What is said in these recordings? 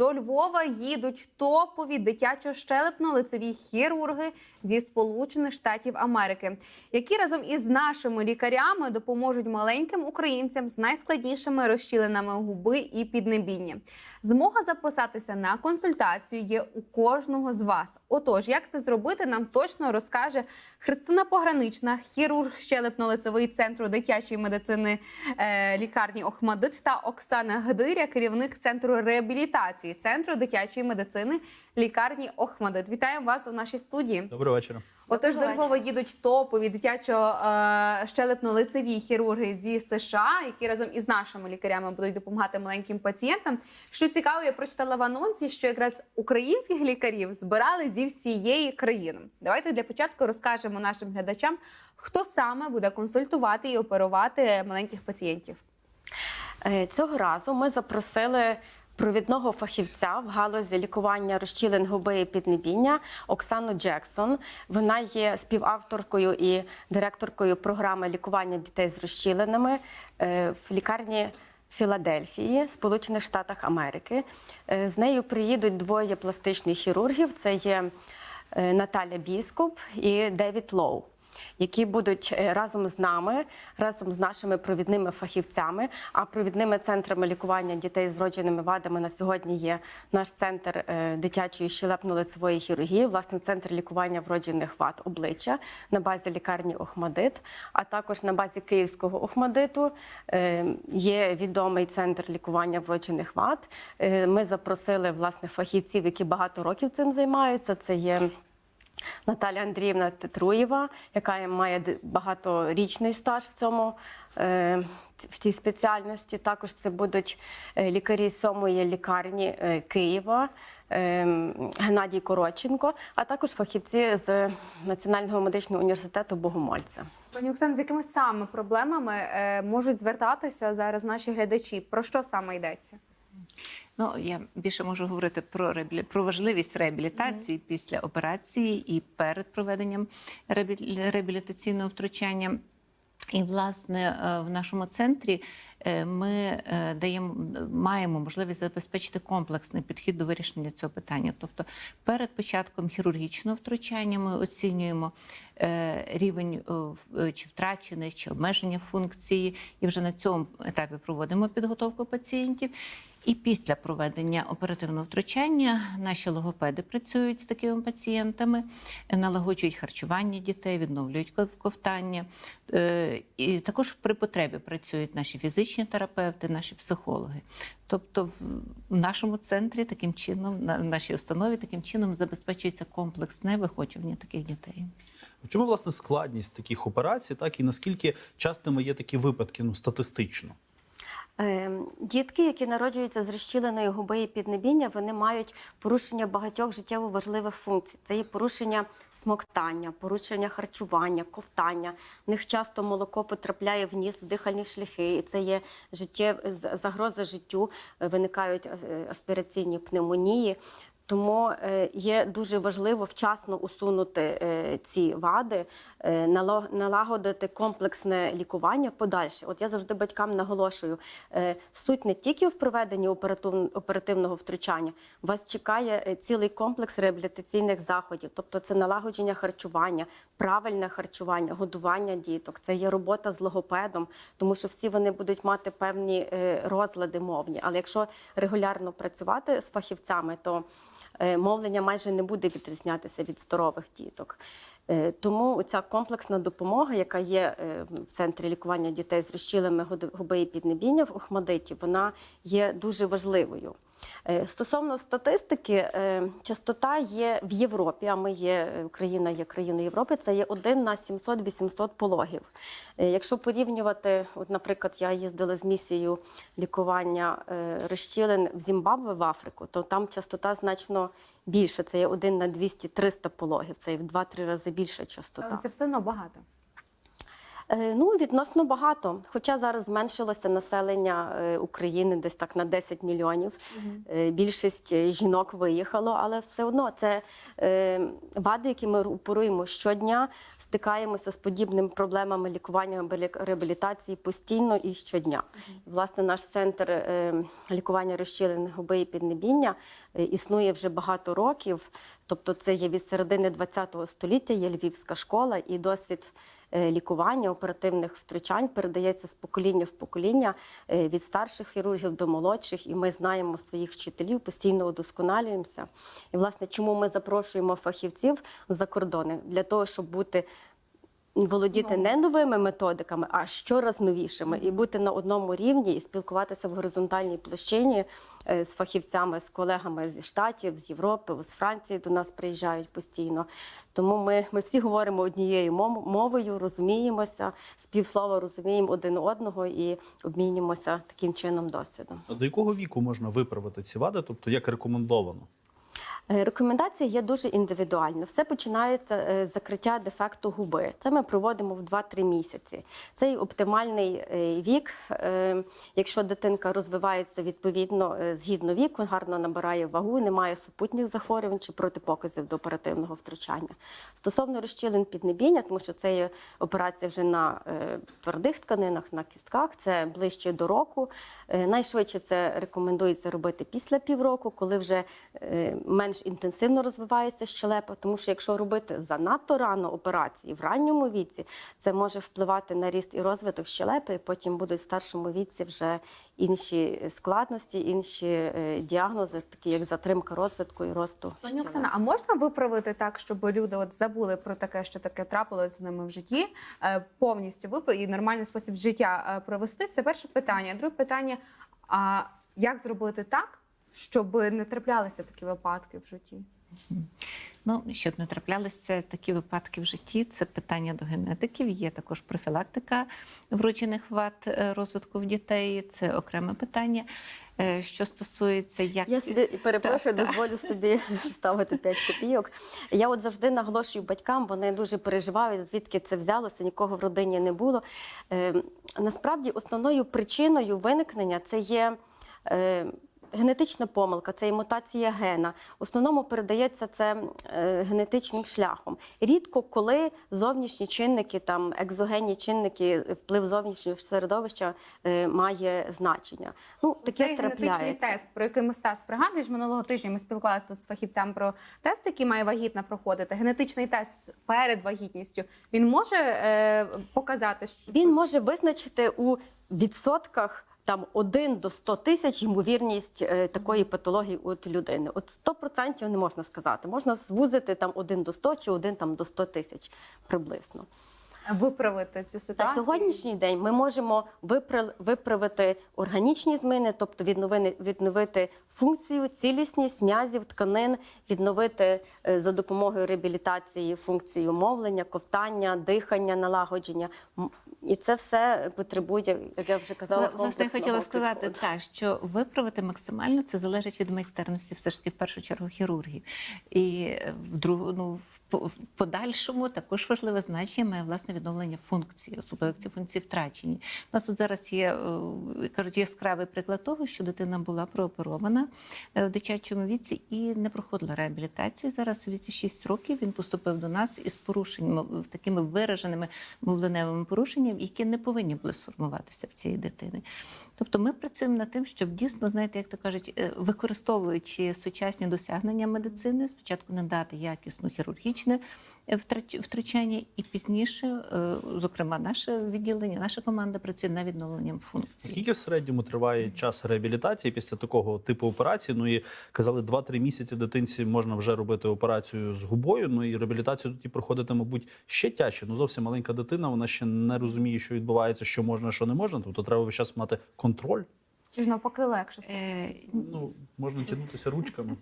до Львова їдуть топові дитячо-щелепно-лицеві хірурги зі Сполучених Штатів Америки, які разом із нашими лікарями допоможуть маленьким українцям з найскладнішими розщілинами губи і піднебіння. Змога записатися на консультацію є у кожного з вас. Отож, як це зробити, нам точно розкаже Христина Погранична, хірург щелепно-лицевий центру дитячої медицини е, лікарні Охмадит та Оксана Гдиря, керівник центру реабілітації центру дитячої медицини лікарні Охмадит. Вітаємо вас у нашій студії. Доброго вечора. Отож, до Львова їдуть топові дитячо-щелепно-лицеві хірурги зі США, які разом із нашими лікарями будуть допомагати маленьким пацієнтам. Що цікаво, я прочитала в анонсі, що якраз українських лікарів збирали зі всієї країни. Давайте для початку розкажемо нашим глядачам, хто саме буде консультувати і оперувати маленьких пацієнтів. Е, Цього разу ми запросили провідного фахівця в галузі лікування розчілин губи і піднебіння Оксану Джексон. Вона є співавторкою і директоркою програми лікування дітей з розчілинами е, в лікарні. Філадельфії, Сполучених Штатах Америки. Е, З нею приїдуть двоє пластичних хірургів: це є е, Наталя Біскуп і Девід Лоу які будуть е, разом з нами, разом з нашими провідними фахівцями. А провідними центрами лікування дітей з вродженими вадами на сьогодні є наш центр е, дитячої щелепно-лицевої хірургії, власне, центр лікування вроджених вад обличчя на базі лікарні Охмадит, а також на базі Київського Охмадиту е, є відомий центр лікування вроджених вад. Ми запросили власне фахівців, які багато років цим займаються. Це є Наталя Андріївна Тетруєва, яка має багаторічний стаж в цьому. е, В цій спеціальності також це будуть е, лікарі сьомої лікарні е, Києва, Геннадій Коротченко, а також фахівці з Національного медичного університету Богомольця. Пані Оксано, з якими саме проблемами можуть звертатися зараз наші глядачі? Про що саме йдеться? Ну, я більше можу говорити про реабілі... про важливість реабілітації після операції і перед проведенням реабілі- реабілітаційного втручання. І, власне, е, в нашому центрі е, ми е, даємо, маємо можливість забезпечити комплексний підхід до вирішення цього питання. Тобто, перед початком хірургічного втручання ми оцінюємо рівень чи втрачених, чи обмеження функції, і вже на цьому етапі проводимо підготовку пацієнтів. І після проведення оперативного втручання наші логопеди працюють з такими пацієнтами, налагоджують харчування дітей, відновлюють ков- ковтання. Е, І також при потребі працюють наші фізичні терапевти, наші психологи. Тобто, в нашому центрі таким чином, в нашій установі таким чином забезпечується комплексне виходжування таких дітей. В чому власне складність таких операцій, так і наскільки частими є такі випадки, ну статистично? Е, Дітки, які народжуються з розщіленою губи і піднебіння, вони мають порушення багатьох життєво важливих функцій. Це є порушення смоктання, порушення харчування, ковтання. В них часто молоко потрапляє в ніс, в дихальні шляхи, і це є життєв... загроза життю, е, виникають е, аспіраційні пневмонії. Тому е, є дуже важливо вчасно усунути е, ці вади, е, налагодити комплексне лікування подальше. От я завжди батькам наголошую, суть не тільки в проведенні оперативн- оперативного втручання, вас чекає цілий комплекс реабілітаційних заходів, тобто це налагодження харчування, правильне харчування, годування діток, це є робота з логопедом, тому що всі вони будуть мати певні розлади мовні. Але якщо регулярно працювати з фахівцями, то мовлення майже не буде відрізнятися від здорових діток. Е, Тому ця комплексна допомога, яка є е, в центрі лікування дітей з розчілими гуди- губи і піднебіння в Охмадиті, вона є дуже важливою. Е, Стосовно статистики, е, частота є в Європі, а ми є е, Україна є країною Європи. Це є 1 на 700-800 пологів. Якщо порівнювати, от, наприклад, я їздила з місією лікування розщілин в Зімбабве в Африку, то там частота значно більше. Це є 1 на 200-300 пологів. Це є в 2-3 рази більша частота. Але це все одно багато. Е, Ну, відносно багато. Хоча зараз зменшилося населення е, України десь так на 10 мільйонів. Е, Більшість жінок виїхало, але все одно це вади, які ми оперуємо щодня, стикаємося з подібними проблемами лікування реабілі- реабілітації постійно і щодня. Власне, наш центр лікування розчілених губи і піднебіння існує вже багато років. Тобто, це є від середини ХХ століття, є львівська школа і досвід е, лікування оперативних втручань передається з покоління в покоління е, від старших хірургів до молодших, і ми знаємо своїх вчителів, постійно удосконалюємося. І власне, чому ми запрошуємо фахівців за кордони для того, щоб бути. Володіти не новими методиками, а щораз новішими, і бути на одному рівні і спілкуватися в горизонтальній площині е, з фахівцями, з колегами зі штатів, з Європи, з Франції до нас приїжджають постійно. Тому ми, ми всі говоримо однією мов- мовою, розуміємося, з півслова розуміємо один одного і обмінюємося таким чином досвідом. А до якого віку можна виправити ці вади? Тобто як рекомендовано? Е, Рекомендації є дуже індивідуально. Все починається е, з закриття дефекту губи. Це ми проводимо в 2-3 місяці. Це і оптимальний е, вік. Якщо дитинка розвивається відповідно згідно віку, гарно набирає вагу, немає супутніх захворювань чи протипоказів до оперативного втручання. Стосовно розчілень піднебіння, тому що це є операція вже на твердих тканинах, на кістках, це ближче до року. Найшвидше це рекомендується робити після півроку, коли вже е, менш інтенсивно розвивається щелепа. Тому що якщо робити занадто рано операції в ранньому віці, це може впливати на ріст і розвиток щелепи, і потім будуть в старшому віці вже інші складності, інші е, діагнози, такі як затримка розвитку і росту. Пані. Оксана, а можна виправити так, щоб люди от забули про таке, що таке трапилось з ними в житті, е, повністю виправити і нормальний спосіб життя е, провести? Це перше питання. Друге питання: а як зробити так, щоб не траплялися такі випадки в житті? Ну, щоб не траплялися такі випадки в житті, це питання до генетиків. Є також профілактика вроджених вад е, розвитку в дітей. Це окреме питання. Е, Що стосується як Я собі перепрошую, дозволю собі ставити 5 копійок. Я от завжди наголошую батькам, вони дуже переживають, звідки це взялося, нікого в родині не було. Е, насправді, основною причиною виникнення це є. Е, Генетична помилка, це і мутація гена. В основному передається це е, генетичним шляхом. Рідко коли зовнішні чинники, там екзогенні чинники, вплив зовнішнього середовища е, має значення. Ну таке Цей генетичний тест, про який ми Стас пригадуєш, минулого тижня ми спілкувалися тут з фахівцями про тест, який має вагітна проходити. Генетичний тест перед вагітністю. Він може е, показати, що Він може визначити у відсотках там 1 до 100 тисяч ймовірність е, такої патології от людини. От 100% не можна сказати. Можна звузити там 1 до 100 чи 1 там до 100 тисяч приблизно. Виправити цю На ситуацію. сьогоднішній день ми можемо виправити органічні зміни, тобто відновити, відновити функцію, цілісність м'язів, тканин, відновити е, за допомогою реабілітації функцію мовлення, ковтання, дихання, налагодження. І це все потребує, як я вже казала, Вла- Власне, я хотіла сказати підходу. так, що виправити максимально це залежить від майстерності, все ж таки в першу чергу хірургів. І е, в другу, ну в в подальшому також важливе значення має власне відновлення функції, особливо ці функції втрачені. У нас тут зараз є е, кажуть яскравий приклад того, що дитина була прооперована е, в дитячому віці і не проходила реабілітацію. Зараз у віці 6 років він поступив до нас із порушеннями, такими вираженими мовленевими порушеннями, які не повинні були сформуватися в цієї дитини. Тобто ми працюємо над тим, щоб дійсно, знаєте, як то кажуть, е, використовуючи сучасні досягнення медицини, спочатку надати якісну хірургічне втрач- втручання, і пізніше, е, зокрема, наше відділення, наша команда працює над відновленням функцій. Скільки в середньому триває час реабілітації після такого типу операції? Ну і казали, 2-3 місяці дитинці можна вже робити операцію з губою. Ну і реабілітацію тоді проходити, мабуть, ще тяжче. Ну зовсім маленька дитина, вона ще не розуміє, що відбувається, що можна, що не можна. Тобто треба весь час мати контроль. Чи ж навпаки легше? Е, Ну можна тягнутися ручками.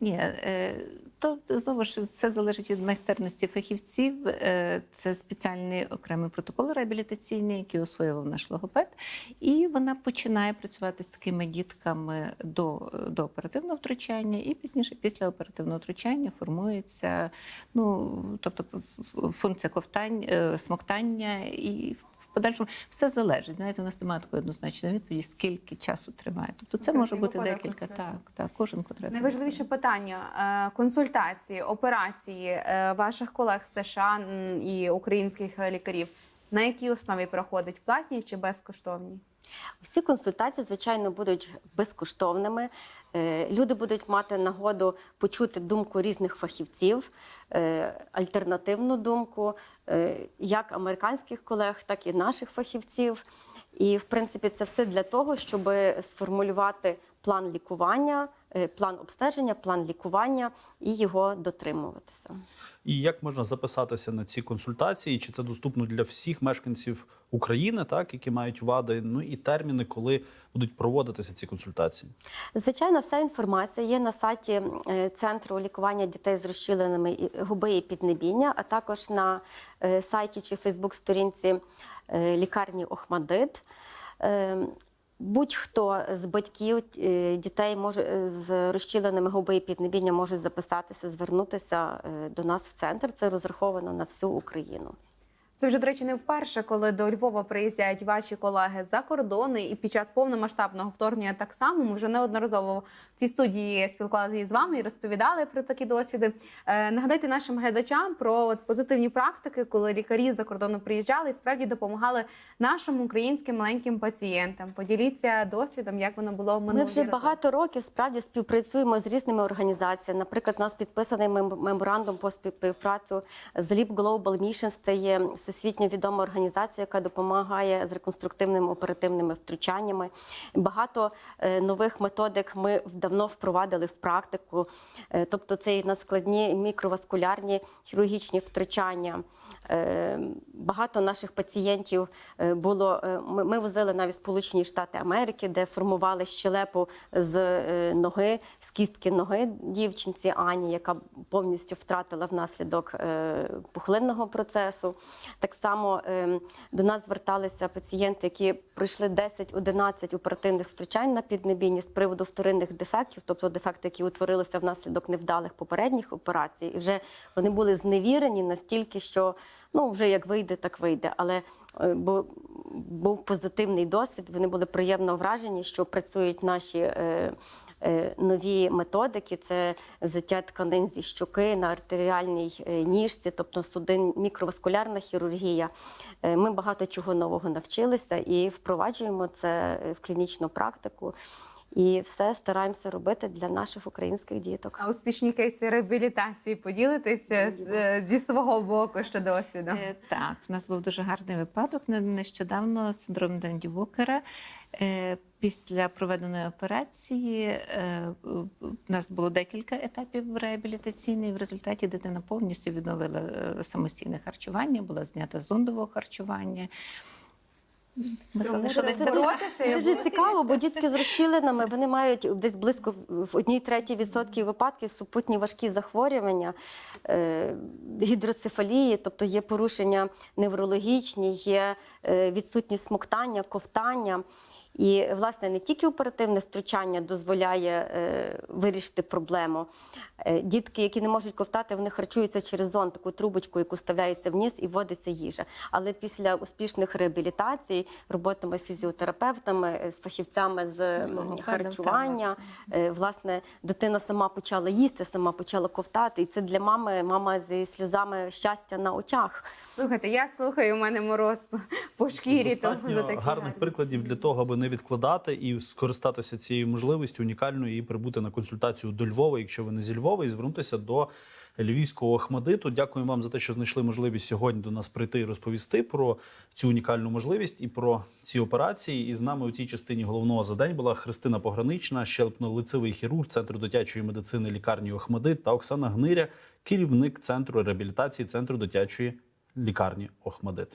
Ні, е, То знову ж все залежить від майстерності фахівців. Е, Це спеціальний окремий протокол реабілітаційний, який освоював наш логопед. І вона починає працювати з такими дітками до, до оперативного втручання, і пізніше, після оперативного втручання, формується ну, тобто функція ковтань, е, смоктання, і в подальшому все залежить. Знаєте, у нас немає такої однозначної відповіді, скільки часу триває. Тобто це може бути декілька. конкретно. Так, так, кожен конкретний. Найважливіше питання е, консультації, операції е, ваших колег з США і українських лікарів. На якій основі проходить платні чи безкоштовні? Всі консультації, звичайно, будуть безкоштовними. Е, Люди будуть мати нагоду почути думку різних фахівців, е, альтернативну думку, як американських колег, так і наших фахівців. І, в принципі, це все для того, щоб сформулювати план лікування, план обстеження, план лікування і його дотримуватися. І як можна записатися на ці консультації? Чи це доступно для всіх мешканців України, так які мають вади? Ну і терміни, коли будуть проводитися ці консультації? Звичайно, вся інформація є на сайті е, центру лікування дітей з розщіленими і- губи і піднебіння, а також на е, сайті чи Фейсбук-сторінці е, лікарні Охмадит. Будь-хто з батьків е, дітей може е, з розчиленими губи і піднебіння можуть записатися, звернутися е, до нас в центр. Це розраховано на всю Україну. Це вже, до речі, не вперше, коли до Львова приїздять ваші колеги за кордони, і під час повномасштабного вторгнення так само ми вже неодноразово в цій студії спілкувалися з вами і розповідали про такі досвіди. Е, нагадайте нашим глядачам про от позитивні практики, коли лікарі за кордону приїжджали і справді допомагали нашим українським маленьким пацієнтам. Поділіться досвідом, як воно було минулого Ми вже багато років справді співпрацюємо з різними організаціями. Наприклад, у нас підписаний мем- меморандум по співпрацю з Leap Global Missions. Це є всесвітньо відома організація, яка допомагає з реконструктивними оперативними втручаннями. Багато е, нових методик ми давно впровадили в практику. Е, Тобто, це і надскладні мікроваскулярні хірургічні втручання. Е, Багато наших пацієнтів було. Ми, возили навіть Сполучені Штати Америки, де формували щелепу з ноги, з кістки ноги дівчинці Ані, яка повністю втратила внаслідок пухлинного процесу. Так само е, до нас зверталися пацієнти, які пройшли 10-11 оперативних втручань на піднебінні з приводу вторинних дефектів, тобто дефекти, які утворилися внаслідок невдалих попередніх операцій. І вже вони були зневірені настільки, що ну вже як вийде, так вийде. Але е, бо був позитивний досвід. Вони були приємно вражені, що працюють наші. Е, Нові методики це взяття тканин зі щоки на артеріальній е, ніжці, тобто судин, мікроваскулярна хірургія. Е, Ми багато чого нового навчилися і впроваджуємо це в клінічну практику. І все стараємося робити для наших українських діток. А успішні кейси реабілітації поділитися зі свого боку досвідом. Е, Так, в нас був дуже гарний випадок не- нещодавно з синдромом Денді Вокера. Е, Після проведеної операції е, у нас було декілька етапів реабілітаційних. В результаті дитина повністю відновила е, самостійне харчування, була знята з зондового харчування. Ми залишилися Це боротися дуже цікаво, бо дітки з розщіленими вони мають десь близько в одній третій відсотків випадків супутні важкі захворювання, е, гідроцефалії, тобто є порушення неврологічні, є е, відсутність смоктання, ковтання. І, власне, не тільки оперативне втручання дозволяє е, вирішити проблему. Е, дітки, які не можуть ковтати, вони харчуються через зон, таку трубочку, яку вставляється вниз і вводиться їжа. Але після успішних реабілітацій, роботами з фізіотерапевтами, е, з фахівцями з харчування, е, власне, дитина сама почала їсти, сама почала ковтати. І це для мами, мама зі сльозами щастя на очах. Слухайте, я слухаю, у мене мороз по- по шкірі. Тому за такі гарних гарні. прикладів для того, аби не відкладати і скористатися цією можливістю унікальною і прибути на консультацію до Львова, якщо ви не зі Львова, і звернутися до львівського Охмадиту. Дякуємо вам за те, що знайшли можливість сьогодні до нас прийти і розповісти про цю унікальну можливість і про ці операції. І з нами у цій частині головного за день була Христина Погранична, щелепно-лицевий хірург центру дитячої медицини лікарні Охмадит та Оксана Гниря, керівник центру реабілітації центру дитячої лікарні Охмадит.